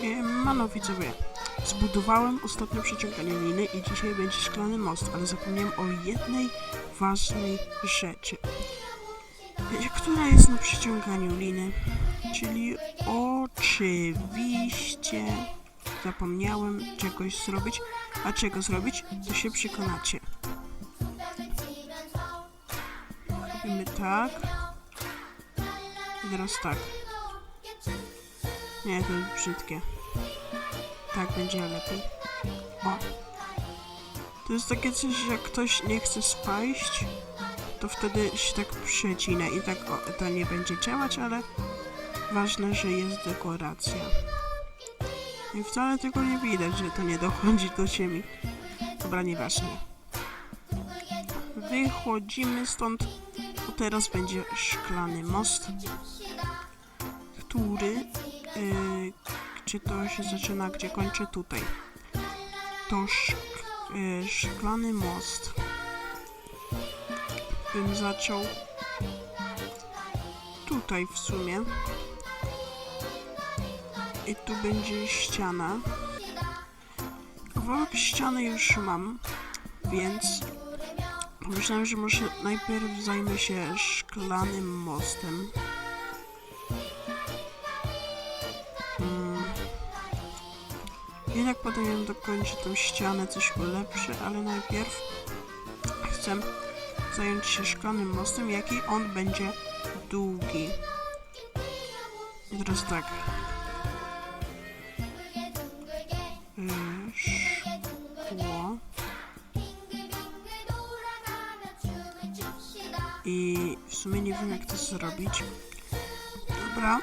Siemano widzowie. Zbudowałem ostatnio przeciąganie liny i dzisiaj będzie szklany most, ale zapomniałem o jednej ważnej rzeczy. Która jest na przeciąganiu liny? Czyli oczywiście zapomniałem czegoś zrobić, a czego zrobić, to się przekonacie. Robimy tak. I teraz tak. Nie, to jest brzydkie. Tak będzie lepiej. O. To jest takie coś, że jak ktoś nie chce spaść, to wtedy się tak przecina i tak o, to nie będzie działać, ale ważne, że jest dekoracja. I wcale tego nie widać, że to nie dochodzi do ziemi. Dobra, nieważne. Wychodzimy stąd, bo teraz będzie szklany most, który gdzie to się zaczyna, gdzie kończy tutaj. To szk yy, szklany most. Bym zaczął tutaj w sumie. I tu będzie ściana. Kawałek ściany już mam, więc myślałem, że może najpierw zajmę się szklanym mostem. Potem ją dokończę tą ścianę, coś ulepszę, ale najpierw chcę zająć się szklanym mostem, jaki on będzie długi. I teraz tak. Yy, Szkło. I w sumie nie wiem jak to zrobić. Dobra.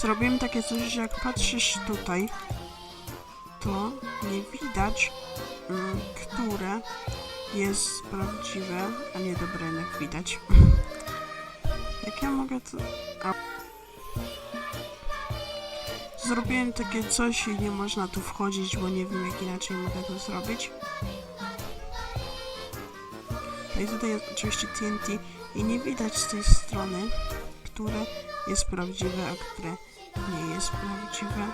Zrobiłem takie coś, że jak patrzysz tutaj, to nie widać, mm, które jest prawdziwe, a nie dobre, jak widać. jak ja mogę to... A... Zrobiłem takie coś i nie można tu wchodzić, bo nie wiem jak inaczej mogę to zrobić. No i tutaj jest oczywiście TNT i nie widać z tej strony, które jest prawdziwe, a które nie jest prawdziwe.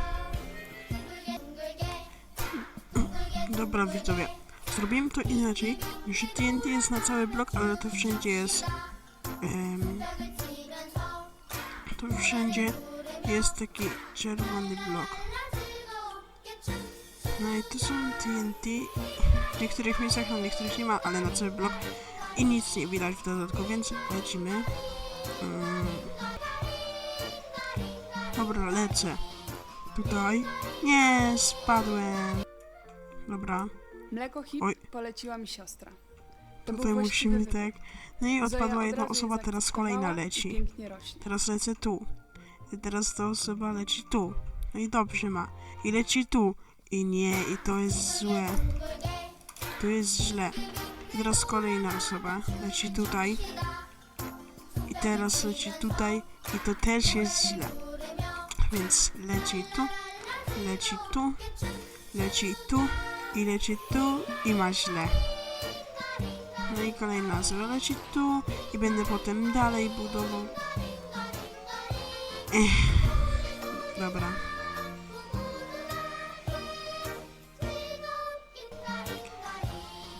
Dobra widzowie, zrobiłem to inaczej, że TNT jest na cały blok, ale to wszędzie jest... em, to wszędzie jest taki czerwony blok. No i to są TNT. W niektórych miejscach, na niektórych nie ma, ale na cały blok. I nic nie widać w dodatku, więc lecimy. Mm. Dobra, lecę. Tutaj. Nie, spadłem. Dobra, Mleko hip Oj. poleciła mi siostra. To był tutaj właściwy musimy wybór. tak. No i Zoja odpadła od jedna je osoba, teraz kolejna leci. Teraz lecę tu. I teraz ta osoba leci tu. No i dobrze ma. I leci tu. I nie, i to jest złe. Tu jest źle. I teraz kolejna osoba leci tutaj. I teraz leci tutaj. I to też jest źle. Więc leci tu, leci tu, leci tu i leci tu i ma źle. No i kolejna osoba leci tu i będę potem dalej budował. Ech. Dobra.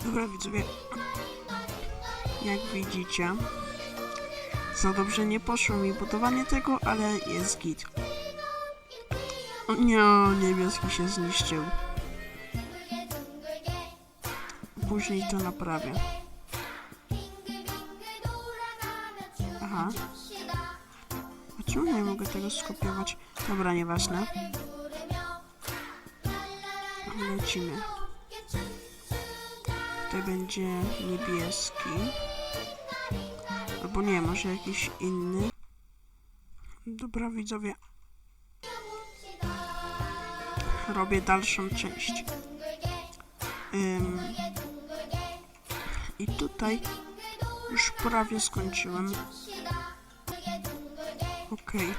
Dobra widzowie. Jak widzicie, za dobrze nie poszło mi budowanie tego, ale jest git. O nie, niebieski się zniszczył. Później to naprawię. Aha. A czemu nie mogę tego skopiować? Dobra, nieważne. Lecimy. Tutaj będzie niebieski. Albo nie, może jakiś inny. Dobra, widzowie. Robię dalszą część. Ym. I tutaj już prawie skończyłem. Okej.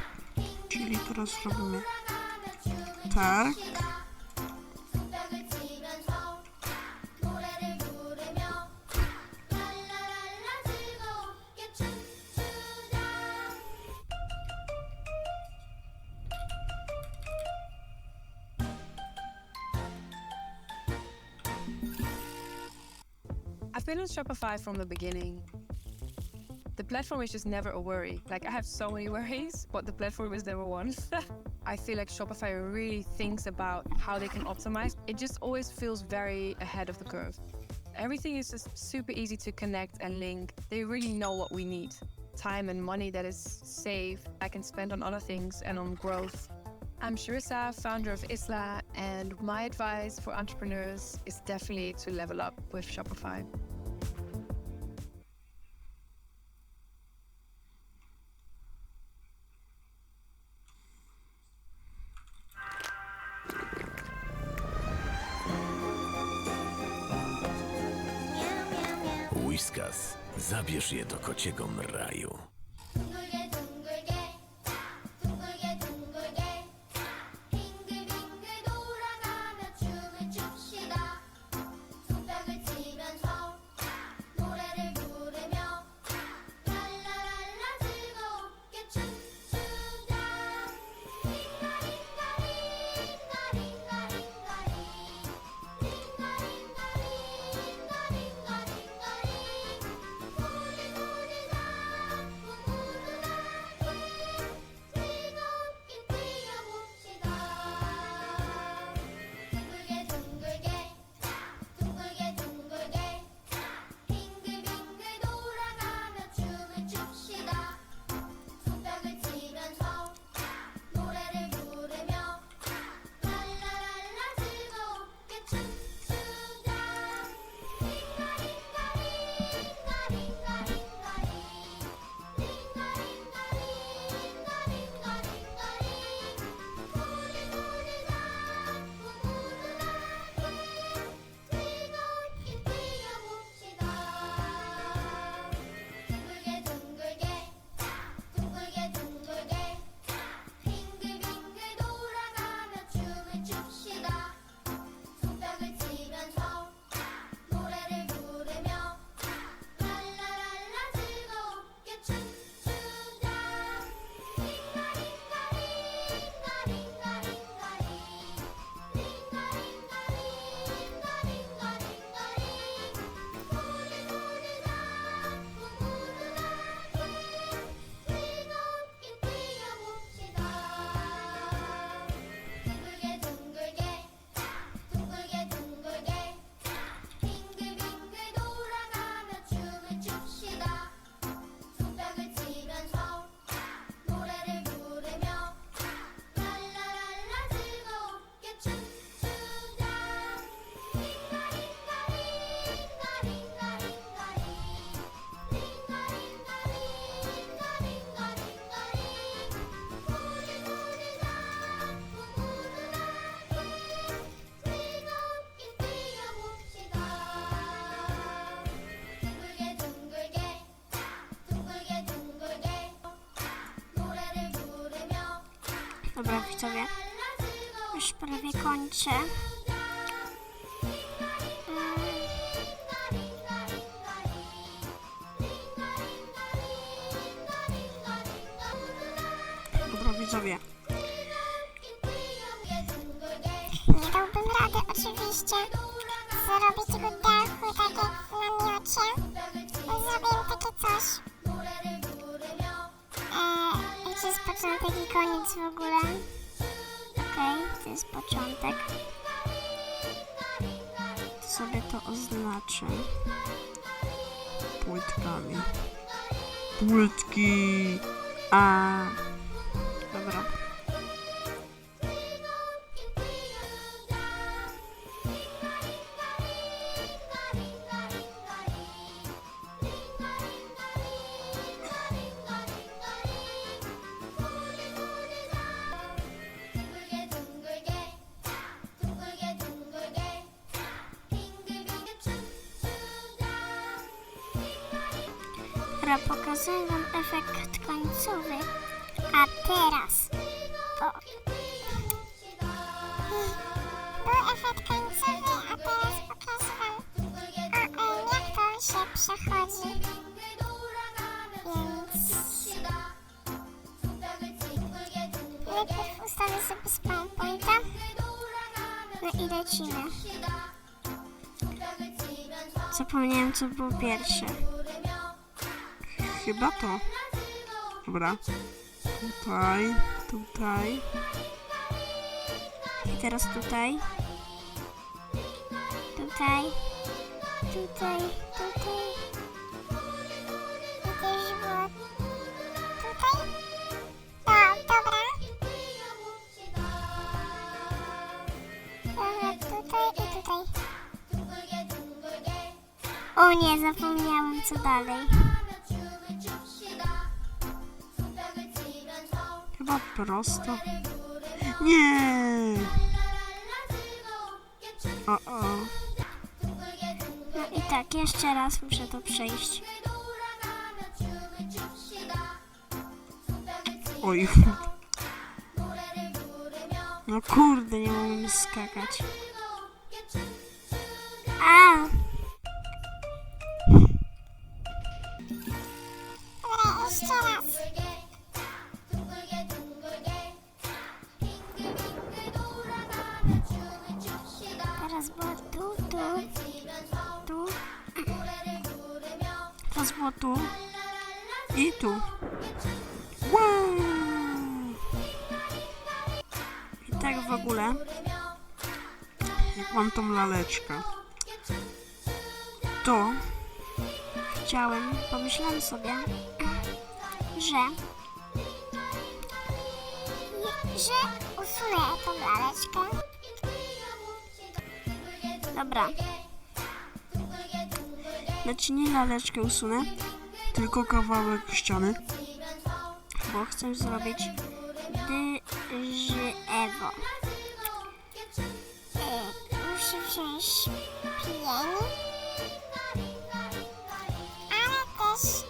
Czyli teraz robimy tak. used Shopify from the beginning. The platform is just never a worry. Like, I have so many worries, but the platform is never one. I feel like Shopify really thinks about how they can optimize. It just always feels very ahead of the curve. Everything is just super easy to connect and link. They really know what we need time and money that is saved, I can spend on other things and on growth. I'm Sharissa, founder of Isla, and my advice for entrepreneurs is definitely to level up with Shopify. whiskas. Zabierz je do kociego mraju. Dobra, widzowie. Już prawie kończę. Dobra, widzowie. Nie dałbym rady oczywiście zrobić udachu tak jak na miocie. Zrobię takie coś. co na taki koniec w ogóle. Okej, okay, to jest początek. To sobie to oznaczę. Płytkami. Płytki! A. Dobra. i lecimy. Zapomniałem, co było pierwsze. Chyba to. Dobra. Tutaj, tutaj. I teraz tutaj. Tutaj. Tutaj. O nie, zapomniałam co dalej. Chyba prosto. Nie! O, o. No i tak, jeszcze raz muszę to przejść. Oj. No kurde, nie mogłem skakać. tu i tu. Wow! I tak w ogóle, jak mam tą laleczkę, to chciałem, pomyślałem sobie, że że usunę tą laleczkę. Dobra. Znaczy nie laleczkę usunę, tylko kawałek ściany. bo chcę zrobić drzewo. E, muszę wziąć pień, ale też.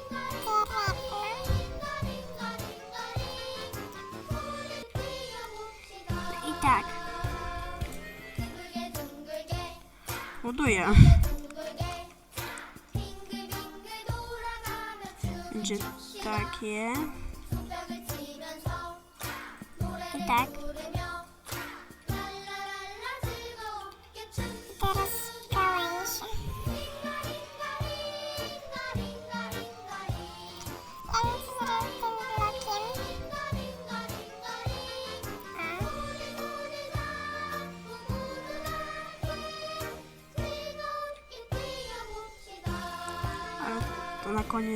No i tak, Ładuję. Będzie takie. i tak.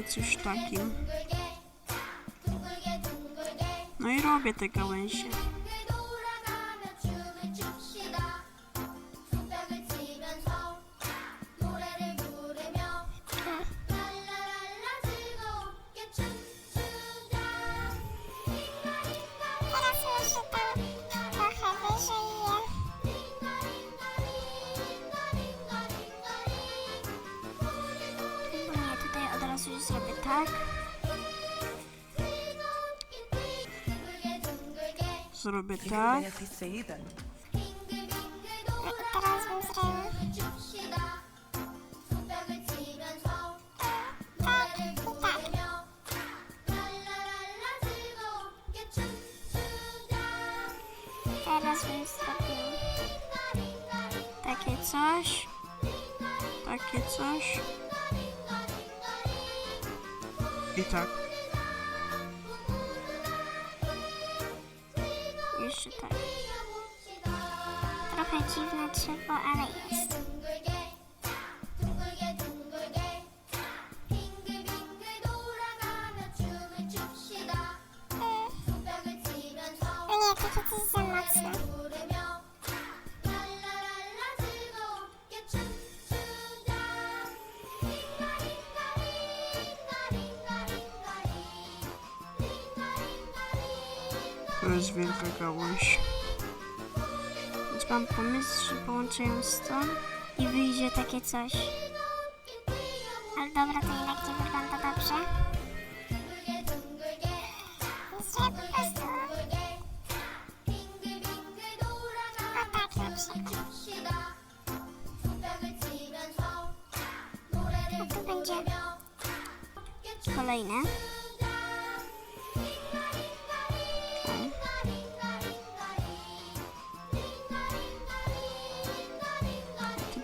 Koniec już takim. No i robię te gałęzie. tak? Zrobię tak. Teraz. Tak, tak. Teraz. Takie coś. Takie coś. I tak. jeszcze tak. Trochę dziwne drzewo, ale jest. To jest wielka gałąź. Więc mam pomysł, że połączę ją z tą i wyjdzie takie coś. Ale dobra, to jednak nie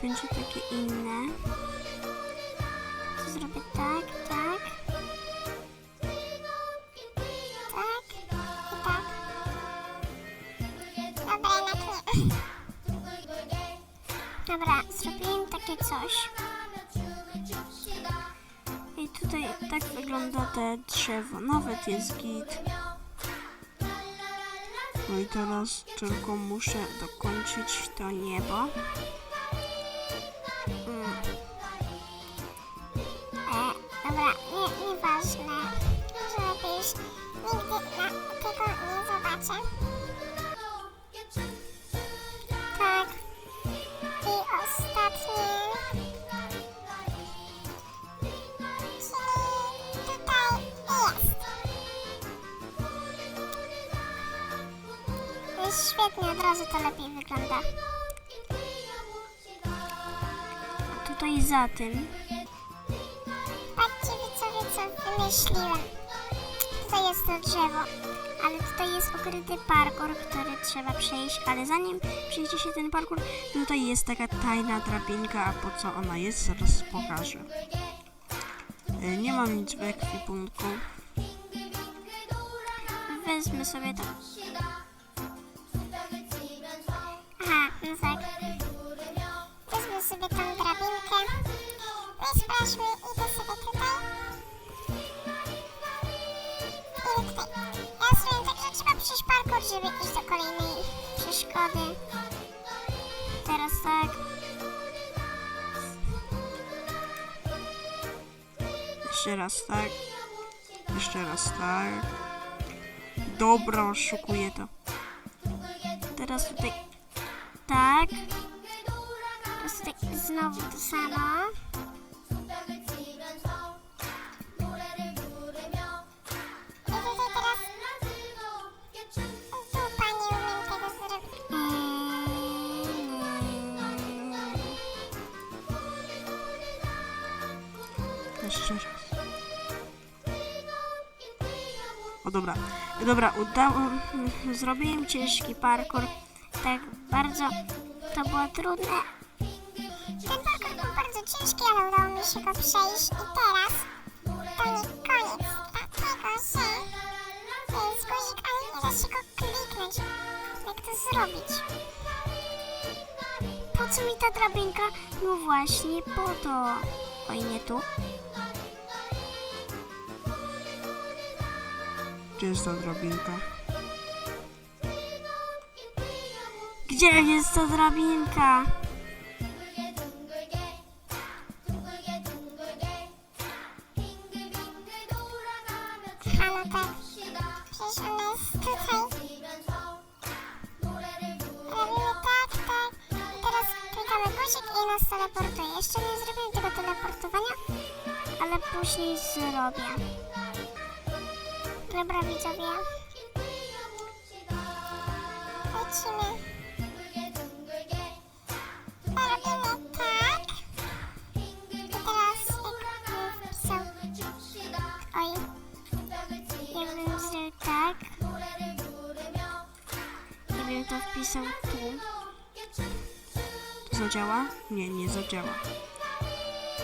będzie takie inne. Zrobię tak, tak. Tak i tak. Dobra, jednak. Dobra, zrobiłem takie coś. I tutaj tak wygląda te drzewo. Nawet jest git. No i teraz tylko muszę dokończyć to niebo. Tak. I. Czyli tutaj jest. Jest świetnie, od razu to lepiej wygląda. A tutaj za tym Patrzcie widzowie, co wymyśliłem. Tutaj jest to drzewo, tutaj jest ukryty parkour, który trzeba przejść, ale zanim przejdzie się ten parkour, tutaj jest taka tajna drabinka, a po co ona jest, zaraz pokażę. E, Nie mam nic w ekwipunku. wezmę sobie to. Aha, no tak. Wezmę sobie tą drabinkę. Sprawdźmy, idę sobie tutaj. Parkour, żeby iść do kolejnej przeszkody. Teraz tak. Jeszcze raz tak. Jeszcze raz tak. Dobra, oszukuję to. Teraz tutaj tak. Teraz tutaj znowu to samo. Dobra, udało, Zrobiłem ciężki parkour. Tak bardzo to było trudne. Ten parkour był bardzo ciężki, ale udało mi się go przejść. I teraz to nie koniec. Dlatego, że jest guzik, ale nie da się go kliknąć. Jak to zrobić? po co mi ta drabinka? No właśnie, po to. Oj, nie tu. Jest tutaj. Robimy tak, tak. I teraz klikamy guzik i nas teleportuje. Jeszcze nie zrobiłem tego teleportowania, ale później zrobię. Dobra, widzowie. Lecimy. Robimy tak. Teraz jak wpisał... Oj. Tak. To wpisał tu. Zadziała? Nie, nie zadziała.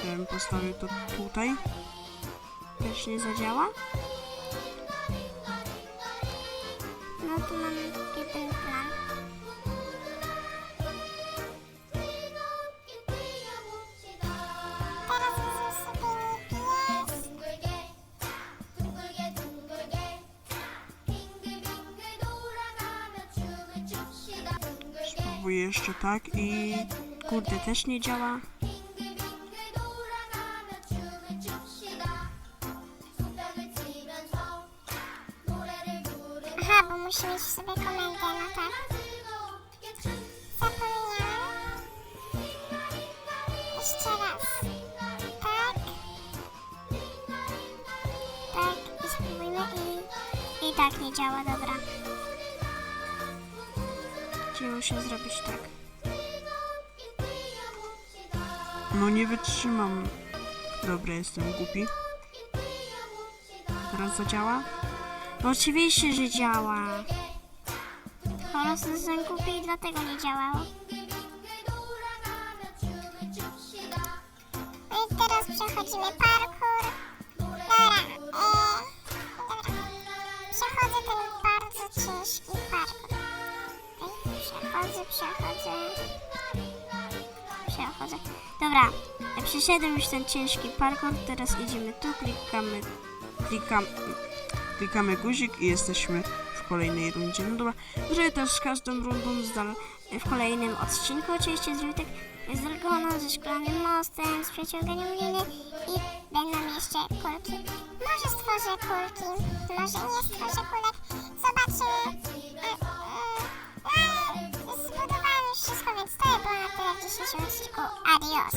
Jakbym postawił to tutaj. Też nie zadziała? No tu mam jeden plan. Spróbuję jeszcze tak i... Kurde, też nie działa. Tak nie działa, dobra. Czyli muszę zrobić tak. No nie wytrzymam. Dobra, jestem głupi. Teraz zadziała? No oczywiście, że działa. Po prostu jestem głupi i dlatego nie działało. Przechodzę ten bardzo ciężki parkour. Przechodzę, przechodzę. Przechodzę. Dobra, przeszedłem już ten ciężki parkour, teraz idziemy tu, klikamy, Klikam, klikamy guzik i jesteśmy w kolejnej rundzie. No dobra, żeby też z każdą rundą zdal... w kolejnym odcinku oczywiście z Jutek z Dragoną, ze Szklanym Mostem, z Przeciąganiem Liny i będą jeszcze kulki. Może stworzę kulki, może nie stworzę kulek, zobaczymy. E, e, e, Zbudowałem już wszystko, więc to by było na tyle w dzisiejszym odcinku. Adios!